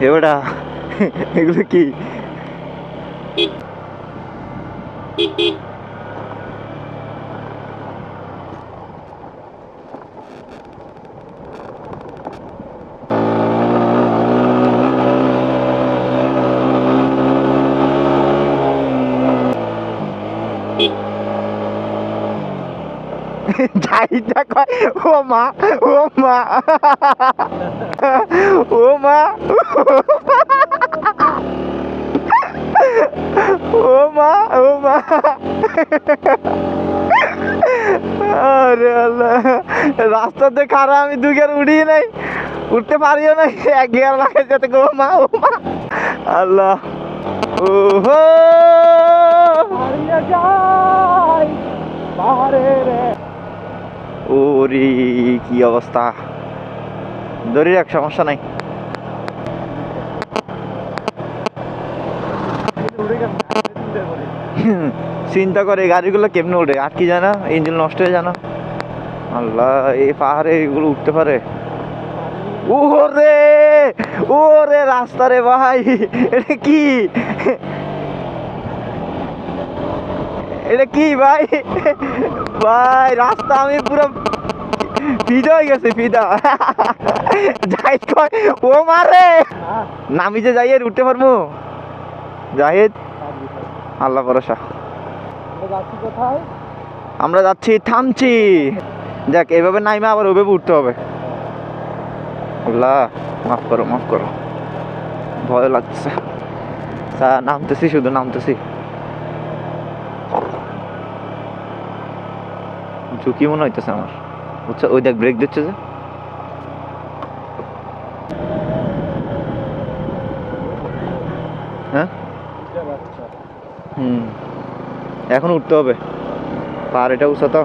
এবারটা এগুলো কি? যাইটা কয়, ও মা ও মা ও মা ও মা ও মা, আরে আল্লাহ, রাস্তাতে খারাপ আমি দু গিয়ার উড়িয়ে নাই উঠতে পারিও নাই, এক গিয়ার লাগাই যেতে গো মা, ও মা, আল্লাহ, ও হো ওরে কি অবস্থা? ধরি রাখ সমস্যা নাই। চিন্তা করে, গাড়িগুলো কেমনে উঠে আর কি জানা? ইঞ্জিন নষ্ট হয়ে জানা? আল্লাহ, এই পাহাড়ে এগুলো উঠতে পারে? ওরে! ওরে, রাস্তা রে ভাই! এটা কি? এটা কি ভাই? ভাই, রাস্তা আমি পুরো ফিদা হয়ে গেছে, ফিদা। যাই কয়, ও মারে। নামি যে যাই আর উঠতে পারব? জাহিদ আল্লাহ ভরসা। আমরা যাচ্ছি, থামছি। দেখ, এভাবে নাইমে, আবার ওভাবে উঠতে হবে। আল্লাহ, মাফ করো মাফ করো। ভয় লাগছে। নামতেছি, শুধু নামতেছি। ঝুঁকি মনে হইতেছে আমার। বুঝছ ওই দেখ ব্রেক দিচ্ছে যে। হ্যাঁ? হুম। এখন উঠতে হবে। পাহাড় এটা উঁচা তো